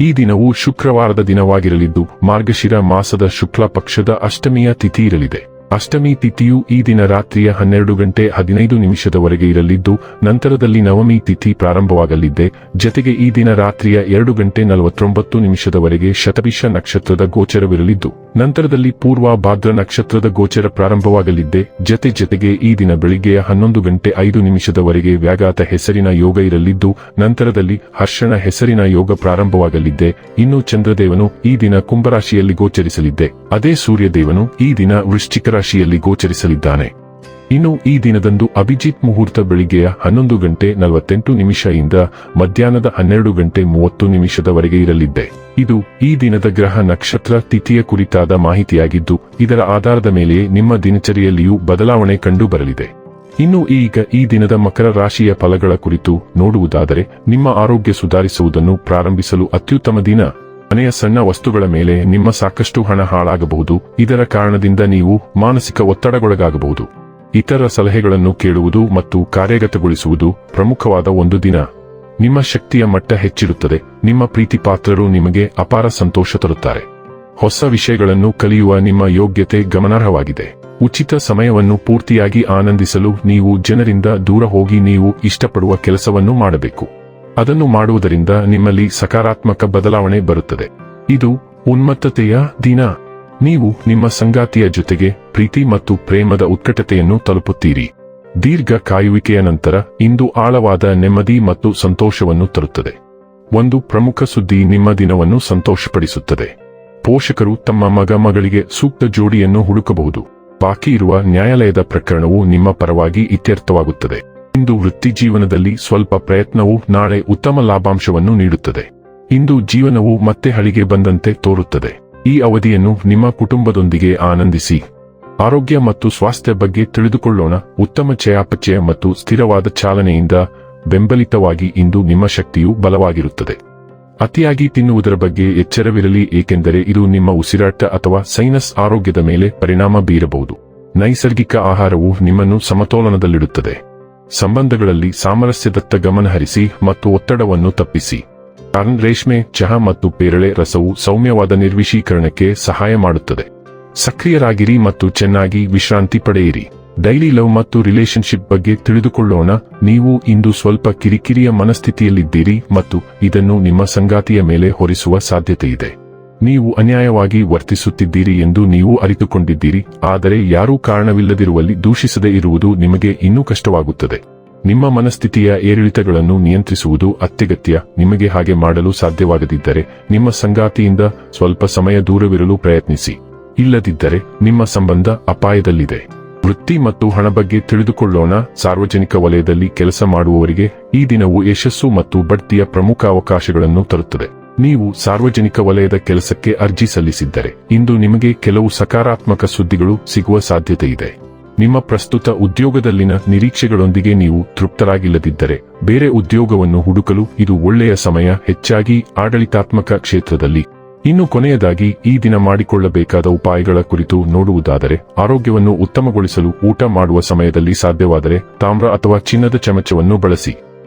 ಈ ದಿನವು ಶುಕ್ರವಾರದ ದಿನವಾಗಿರಲಿದ್ದು ಮಾರ್ಗಶಿರ ಮಾಸದ ಶುಕ್ಲ ಪಕ್ಷದ ಅಷ್ಟಮಿಯ ತಿಥಿ ಇರಲಿದೆ. ಅಷ್ಟಮಿ ತಿಥಿಯು ಈ ದಿನ ರಾತ್ರಿಯ ಹನ್ನೆರಡು ಗಂಟೆ ಹದಿನೈದು ನಿಮಿಷದವರೆಗೆ ಇರಲಿದ್ದು, ನಂತರದಲ್ಲಿ ನವಮಿ ತಿಥಿ ಪ್ರಾರಂಭವಾಗಲಿದ್ದೆ ಜತೆಗೆ ಈ ದಿನ ರಾತ್ರಿಯ ಎರಡು ಗಂಟೆ ನಲವತ್ತೊಂಬತ್ತು ನಿಮಿಷದವರೆಗೆ ಶತಭಿಷ ನಕ್ಷತ್ರದ ಗೋಚರವಿರಲಿದ್ದು, ನಂತರದಲ್ಲಿ ಪೂರ್ವ ಭಾದ್ರ ನಕ್ಷತ್ರದ ಗೋಚರ ಪ್ರಾರಂಭವಾಗಲಿದ್ದೆ ಜತೆ ಜತೆಗೆ ಈ ದಿನ ಬೆಳಿಗ್ಗೆಯ ಹನ್ನೊಂದು ಗಂಟೆ ಐದು ನಿಮಿಷದವರೆಗೆ ವ್ಯಾಘಾತ ಹೆಸರಿನ ಯೋಗ ಇರಲಿದ್ದು, ನಂತರದಲ್ಲಿ ಹರ್ಷಣ ಹೆಸರಿನ ಯೋಗ ಪ್ರಾರಂಭವಾಗಲಿದ್ದೆ ಇನ್ನು ಚಂದ್ರದೇವನು ಈ ದಿನ ಕುಂಭರಾಶಿಯಲ್ಲಿ ಗೋಚರಿಸಲಿದ್ದೆ ಅದೇ ಸೂರ್ಯದೇವನು ಈ ದಿನ ವೃಶ್ಚಿಕ ರಾಶಿಯಲ್ಲಿ ಗೋಚರಿಸಲಿದ್ದಾನೆ. ಇನ್ನು ಈ ದಿನದಂದು ಅಭಿಜಿತ್ ಮುಹೂರ್ತ ಬೆಳಿಗ್ಗೆಯ ಹನ್ನೊಂದು ಗಂಟೆ ನಲವತ್ತೆಂಟು ನಿಮಿಷದಿಂದ ಮಧ್ಯಾಹ್ನದ ಹನ್ನೆರಡು ಗಂಟೆ ಮೂವತ್ತು ನಿಮಿಷದವರೆಗೆ ಇರಲಿದ್ದೆ. ಇದು ಈ ದಿನದ ಗ್ರಹ ನಕ್ಷತ್ರ ತಿಥಿಯ ಕುರಿತಾದ ಮಾಹಿತಿಯಾಗಿದ್ದು, ಇದರ ಆಧಾರದ ಮೇಲೆಯೇ ನಿಮ್ಮ ದಿನಚರಿಯಲ್ಲಿಯೂ ಬದಲಾವಣೆ ಕಂಡು ಬರಲಿದೆ ಇನ್ನು ಈಗ ಈ ದಿನದ ಮಕರ ರಾಶಿಯ ಫಲಗಳ ಕುರಿತು ನೋಡುವುದಾದರೆ, ನಿಮ್ಮ ಆರೋಗ್ಯ ಸುಧಾರಿಸುವುದನ್ನು ಪ್ರಾರಂಭಿಸಲು ಅತ್ಯುತ್ತಮ ದಿನ. ಮನೆಯ ಸಣ್ಣ ವಸ್ತುಗಳ ಮೇಲೆ ನಿಮ್ಮ ಸಾಕಷ್ಟು ಹಣ ಹಾಳಾಗಬಹುದು. ಇದರ ಕಾರಣದಿಂದ ನೀವು ಮಾನಸಿಕ ಒತ್ತಡಗೊಳಗಾಗಬಹುದು ಇತರ ಸಲಹೆಗಳನ್ನು ಕೇಳುವುದು ಮತ್ತು ಕಾರ್ಯಗತಗೊಳಿಸುವುದು ಪ್ರಮುಖವಾದ ಒಂದು ದಿನ. ನಿಮ್ಮ ಶಕ್ತಿಯ ಮಟ್ಟ ಹೆಚ್ಚಿರುತ್ತದೆ. ನಿಮ್ಮ ಪ್ರೀತಿ ಪಾತ್ರರು ನಿಮಗೆ ಅಪಾರ ಸಂತೋಷ ತರುತ್ತಾರೆ. ಹೊಸ ವಿಷಯಗಳನ್ನು ಕಲಿಯುವ ನಿಮ್ಮ ಯೋಗ್ಯತೆ ಗಮನಾರ್ಹವಾಗಿದೆ. ಉಚಿತ ಸಮಯವನ್ನು ಪೂರ್ತಿಯಾಗಿ ಆನಂದಿಸಲು ನೀವು ಜನರಿಂದ ದೂರ ಹೋಗಿ ನೀವು ಇಷ್ಟಪಡುವ ಕೆಲಸವನ್ನು ಮಾಡಬೇಕು. ಅದನ್ನು ಮಾಡುವುದರಿಂದ ನಿಮ್ಮಲ್ಲಿ ಸಕಾರಾತ್ಮಕ ಬದಲಾವಣೆ ಬರುತ್ತದೆ. ಇದು ಉನ್ಮತ್ತತೆಯ ದಿನ. ನೀವು ನಿಮ್ಮ ಸಂಗಾತಿಯ ಜೊತೆಗೆ ಪ್ರೀತಿ ಮತ್ತು ಪ್ರೇಮದ ಉತ್ಕಟತೆಯನ್ನು ತಲುಪುತ್ತೀರಿ. ದೀರ್ಘ ಕಾಯುವಿಕೆಯ ನಂತರ ಇಂದು ಆಳವಾದ ನೆಮ್ಮದಿ ಮತ್ತು ಸಂತೋಷವನ್ನು ತರುತ್ತದೆ. ಒಂದು ಪ್ರಮುಖ ಸುದ್ದಿ ನಿಮ್ಮ ದಿನವನ್ನು ಸಂತೋಷಪಡಿಸುತ್ತದೆ. ಪೋಷಕರು ತಮ್ಮ ಮಗ ಮಗಳಿಗೆ ಸೂಕ್ತ ಜೋಡಿಯನ್ನು ಹುಡುಕಬಹುದು. ಬಾಕಿ ಇರುವ ನ್ಯಾಯಾಲಯದ ಪ್ರಕರಣವು ನಿಮ್ಮ ಪರವಾಗಿ ಇತ್ಯರ್ಥವಾಗುತ್ತದೆ. ಇಂದು ವೃತ್ತಿ ಜೀವನದಲ್ಲಿ ಸ್ವಲ್ಪ ಪ್ರಯತ್ನವು ನಾಳೆ ಉತ್ತಮ ಲಾಭಾಂಶವನ್ನು ನೀಡುತ್ತದೆ. ಇಂದು ಜೀವನವು ಮತ್ತೆ ಹಳಿಗೆ ಬಂದಂತೆ ತೋರುತ್ತದೆ. ಈ ಅವಧಿಯನ್ನು ನಿಮ್ಮ ಕುಟುಂಬದೊಂದಿಗೆ ಆನಂದಿಸಿ. ಆರೋಗ್ಯ ಮತ್ತು ಸ್ವಾಸ್ಥ್ಯ ಬಗ್ಗೆ ತಿಳಿದುಕೊಳ್ಳೋಣ. ಉತ್ತಮ ಚಯಾಪಚಯ ಮತ್ತು ಸ್ಥಿರವಾದ ಚಾಲನೆಯಿಂದ ಬೆಂಬಲಿತವಾಗಿ ಇಂದು ನಿಮ್ಮ ಶಕ್ತಿಯು ಬಲವಾಗಿರುತ್ತದೆ. ಅತಿಯಾಗಿ ತಿನ್ನುವುದರ ಬಗ್ಗೆ ಎಚ್ಚರವಿರಲಿ, ಏಕೆಂದರೆ ಇದು ನಿಮ್ಮ ಉಸಿರಾಟ ಅಥವಾ ಸೈನಸ್ ಆರೋಗ್ಯದ ಮೇಲೆ ಪರಿಣಾಮ ಬೀರಬಹುದು. ನೈಸರ್ಗಿಕ ಆಹಾರವು ನಿಮ್ಮನ್ನು ಸಮತೋಲನದಲ್ಲಿಡುತ್ತದೆ. ಸಂಬಂಧಗಳಲ್ಲಿ ಸಾಮರಸ್ಯದತ್ತ ಗಮನಹರಿಸಿ ಮತ್ತು ಒತ್ತಡವನ್ನು ತಪ್ಪಿಸಿ. ಟರ್ನ್ ರೇಷ್ಮೆ, ಚಹಾ ಮತ್ತು ಪೇರಳೆ ರಸವು ಸೌಮ್ಯವಾದ ನಿರ್ವಿಶೀಕರಣಕ್ಕೆ ಸಹಾಯ ಮಾಡುತ್ತದೆ. ಸಕ್ರಿಯರಾಗಿರಿ ಮತ್ತು ಚೆನ್ನಾಗಿ ವಿಶ್ರಾಂತಿ ಪಡೆಯಿರಿ. ಡೈಲಿ ಲವ್ ಮತ್ತು ರಿಲೇಶನ್ಶಿಪ್ ಬಗ್ಗೆ ತಿಳಿದುಕೊಳ್ಳೋಣ. ನೀವು ಇಂದು ಸ್ವಲ್ಪ ಕಿರಿಕಿರಿಯ ಮನಸ್ಥಿತಿಯಲ್ಲಿದ್ದೀರಿ ಮತ್ತು ಇದನ್ನು ನಿಮ್ಮ ಸಂಗಾತಿಯ ಮೇಲೆ ಹೊರಿಸುವ ಸಾಧ್ಯತೆಯಿದೆ. ನೀವು ಅನ್ಯಾಯವಾಗಿ ವರ್ತಿಸುತ್ತಿದ್ದೀರಿ ಎಂದು ನೀವು ಅರಿತುಕೊಂಡಿದ್ದೀರಿ, ಆದರೆ ಯಾರೂ ಕಾರಣವಿಲ್ಲದಿರುವಲ್ಲಿ ದೂಷಿಸದೇ ಇರುವುದು ನಿಮಗೆ ಇನ್ನೂ ಕಷ್ಟವಾಗುತ್ತದೆ. ನಿಮ್ಮ ಮನಸ್ಥಿತಿಯ ಏರಿಳಿತಗಳನ್ನು ನಿಯಂತ್ರಿಸುವುದು ಅತ್ಯಗತ್ಯ, ನಿಮಗೆ ಹಾಗೆ ಮಾಡಲು ಸಾಧ್ಯವಾಗದಿದ್ದರೆ ನಿಮ್ಮ ಸಂಗಾತಿಯಿಂದ ಸ್ವಲ್ಪ ಸಮಯ ದೂರವಿರಲು ಪ್ರಯತ್ನಿಸಿ. ಇಲ್ಲದಿದ್ದರೆ ನಿಮ್ಮ ಸಂಬಂಧ ಅಪಾಯದಲ್ಲಿದೆ. ವೃತ್ತಿ ಮತ್ತು ಹಣ ಬಗ್ಗೆ ತಿಳಿದುಕೊಳ್ಳೋಣ, ಸಾರ್ವಜನಿಕ ವಲಯದಲ್ಲಿ ಕೆಲಸ ಮಾಡುವವರಿಗೆ ಈ ದಿನವು ಯಶಸ್ಸು ಮತ್ತು ಬಡ್ತಿಯ ಪ್ರಮುಖ ಅವಕಾಶಗಳನ್ನು ತರುತ್ತದೆ. ನೀವು ಸಾರ್ವಜನಿಕ ವಲಯದ ಕೆಲಸಕ್ಕೆ ಅರ್ಜಿ ಸಲ್ಲಿಸಿದ್ದರೆ, ಇಂದು ನಿಮಗೆ ಕೆಲವು ಸಕಾರಾತ್ಮಕ ಸುದ್ದಿಗಳು ಸಿಗುವ ಸಾಧ್ಯತೆ ಇದೆ ನಿಮ್ಮ ಪ್ರಸ್ತುತ ಉದ್ಯೋಗದಲ್ಲಿನ ನಿರೀಕ್ಷೆಗಳೊಂದಿಗೆ ನೀವು ತೃಪ್ತರಾಗಿಲ್ಲದಿದ್ದರೆ, ಬೇರೆ ಉದ್ಯೋಗವನ್ನು ಹುಡುಕಲು ಇದು ಒಳ್ಳೆಯ ಸಮಯ, ಹೆಚ್ಚಾಗಿ ಆಡಳಿತಾತ್ಮಕ ಕ್ಷೇತ್ರದಲ್ಲಿ. ಇನ್ನು ಕೊನೆಯದಾಗಿ, ಈ ದಿನ ಮಾಡಿಕೊಳ್ಳಬೇಕಾದ ಉಪಾಯಗಳ ಕುರಿತು ನೋಡುವುದಾದರೆ, ಆರೋಗ್ಯವನ್ನು ಉತ್ತಮಗೊಳಿಸಲು ಊಟ ಮಾಡುವ ಸಮಯದಲ್ಲಿ ಸಾಧ್ಯವಾದರೆ, ತಾಮ್ರ ಅಥವಾ ಚಿನ್ನದ ಚಮಚವನ್ನು ಬಳಸಿ.